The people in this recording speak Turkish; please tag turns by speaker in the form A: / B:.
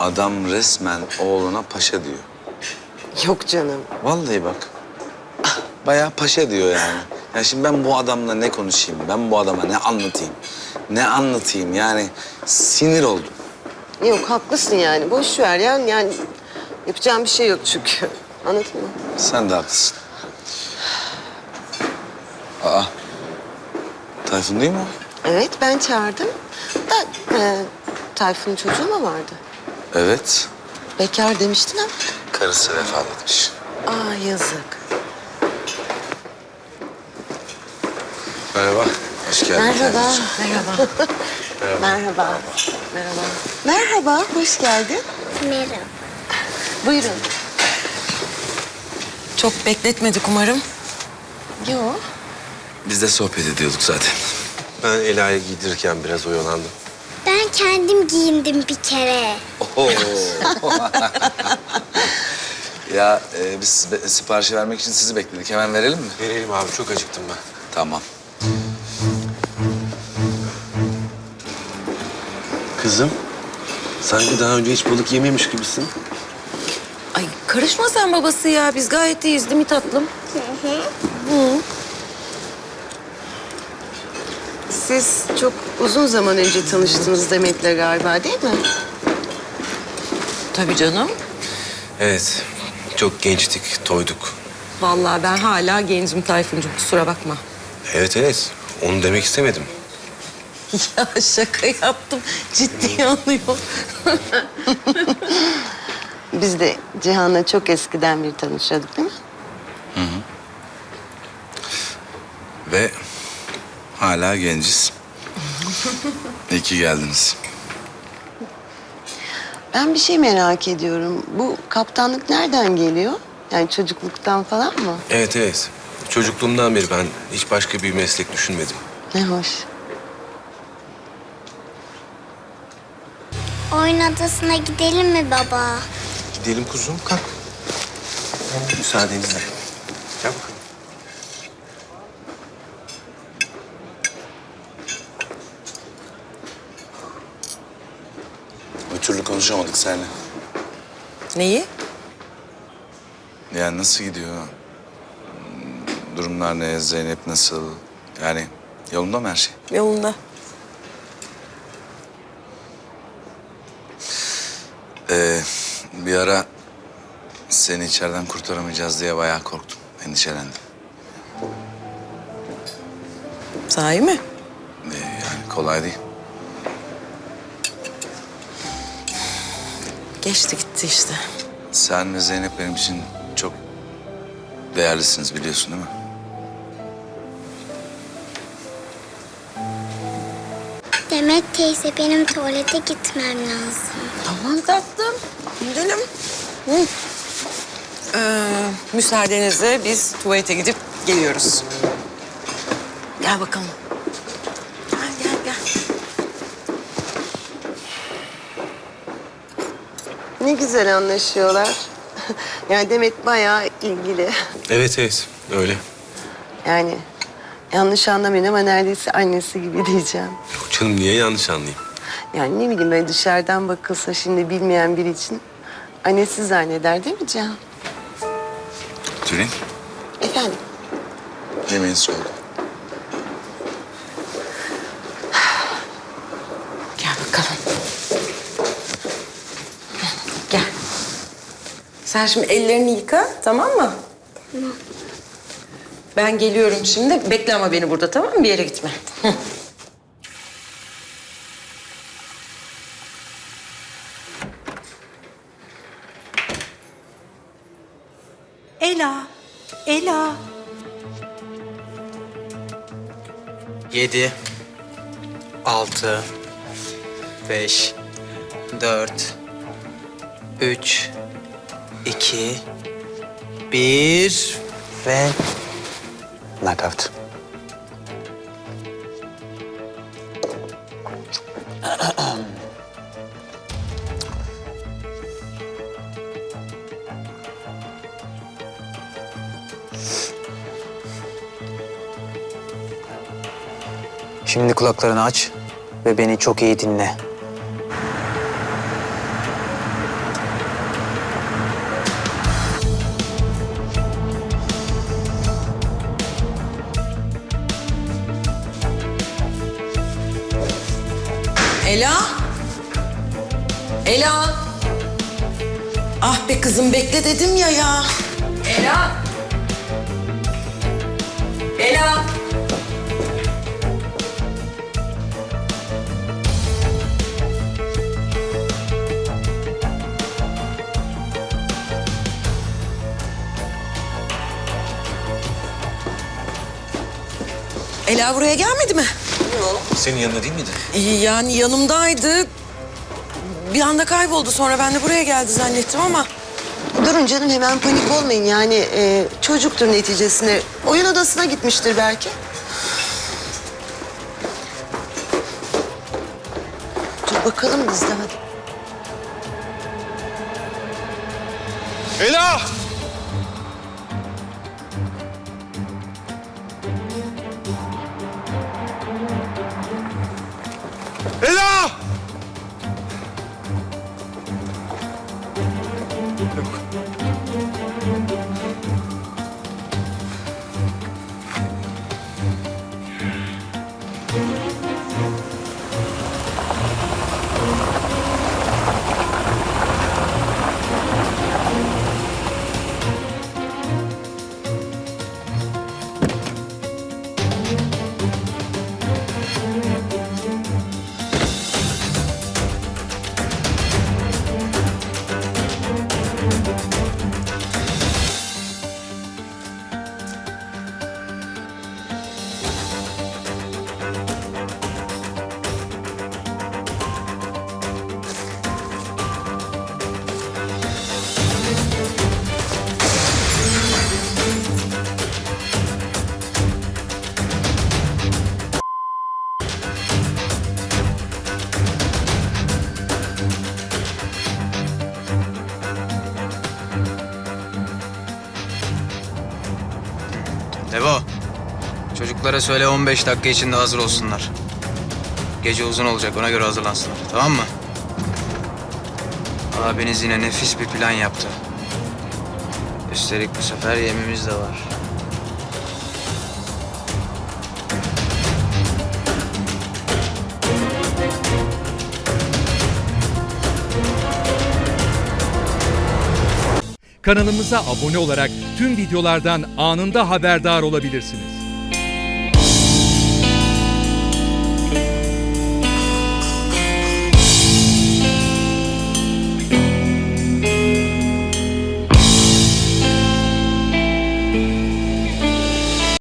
A: Adam resmen oğluna paşa diyor.
B: Yok canım.
A: Vallahi bak. Bayağı paşa diyor yani. Ya şimdi ben bu adamla ne konuşayım? Ben bu adama ne anlatayım? Ne anlatayım? Yani sinir oldum.
B: Yok haklısın yani. Boş ver ya. Yani yapacağım bir şey yok çünkü. Anladın mı?
A: Sen de haklısın. Aa. Tayfun değil mi o?
B: Evet ben çağırdım. Da e, Tayfun'un çocuğu mu vardı?
A: Evet.
B: Bekar demiştin ama.
A: Karısı vefat etmiş.
B: Aa yazık.
A: Merhaba. Hoş geldin.
B: Merhaba.
A: Merhaba.
B: Merhaba. Merhaba. Merhaba. Hoş geldin.
C: Merhaba.
B: Buyurun.
D: Çok bekletmedik umarım.
B: Yok.
A: Biz de sohbet ediyorduk zaten.
E: Ben Ela'yı giydirirken biraz oyalandım.
C: Ben kendim giyindim bir kere.
A: Oho. ya e, biz be- siparişi vermek için sizi bekledik. Hemen verelim mi?
E: Verelim abi çok acıktım ben.
A: Tamam.
E: Kızım sanki daha önce hiç balık yememiş gibisin.
D: Ay karışma sen babası ya. Biz gayet iyiyiz değil mi tatlım?
B: Siz çok uzun zaman önce tanıştınız Demet'le galiba değil mi?
D: Tabii canım.
E: Evet çok gençtik, toyduk.
D: Vallahi ben hala gencim Tayfuncuğum kusura bakma.
E: Evet evet onu demek istemedim.
D: Ya şaka yaptım. Ciddi anlıyor.
B: Biz de Cihan'la çok eskiden bir tanışıyorduk değil mi?
A: Ve hala genciz. İyi ki geldiniz.
B: Ben bir şey merak ediyorum. Bu kaptanlık nereden geliyor? Yani çocukluktan falan mı?
E: Evet evet çocukluğumdan beri ben hiç başka bir meslek düşünmedim.
B: Ne hoş.
C: Oyun adasına gidelim mi baba?
E: Gidelim kuzum kalk. Müsaadenizle. Gel bakalım.
A: Türlü konuşamadık seninle.
D: Neyi?
A: Yani nasıl gidiyor? Durumlar ne? Zeynep nasıl? Yani yolunda mı her şey?
D: Yolunda.
A: Ee, bir ara seni içeriden kurtaramayacağız diye bayağı korktum. Endişelendim.
D: Sahi mi?
A: Ee, yani kolay değil.
D: Geçti gitti işte.
A: Sen ve Zeynep benim için çok değerlisiniz biliyorsun değil mi?
C: Demet teyze benim tuvalete gitmem lazım.
D: Tamam tatlım. Gidelim. Hı. Ee, müsaadenizle biz tuvalete gidip geliyoruz. Gel bakalım. Gel gel gel.
B: Ne güzel anlaşıyorlar. yani Demet bayağı ilgili.
E: Evet evet öyle.
B: Yani yanlış anlamayın ama neredeyse annesi gibi diyeceğim.
E: Yok canım niye yanlış anlayayım?
B: Yani ne bileyim böyle dışarıdan bakılsa şimdi bilmeyen biri için annesi zanneder değil mi Cihan?
A: Tülin,
B: Efendim?
A: yemeğiniz soğudu.
D: Gel bakalım. Sen şimdi ellerini yıka tamam mı? Tamam. Ben geliyorum şimdi. Bekle ama beni burada tamam mı? Bir yere gitme.
F: Ela, Ela.
G: Yedi, altı, beş, dört, üç, iki, bir ve knockout. Şimdi kulaklarını aç ve beni çok iyi dinle.
D: Ela. Ah be kızım bekle dedim ya ya. Ela. Ela. Ela buraya gelmedi mi?
E: Senin yanında değil miydi?
D: Ee, Yani yanımdaydı. Bir anda kayboldu sonra ben de buraya geldi zannettim ama.
B: Durun canım hemen panik olmayın yani e, çocuktur neticesinde. Oyun odasına gitmiştir belki. Dur bakalım biz de hadi.
E: Ela! Ela!
G: Çocuklara söyle 15 dakika içinde hazır olsunlar. Gece uzun olacak ona göre hazırlansınlar. Tamam mı? Abiniz yine nefis bir plan yaptı. Üstelik bu sefer yemimiz de var.
H: Kanalımıza abone olarak tüm videolardan anında haberdar olabilirsiniz.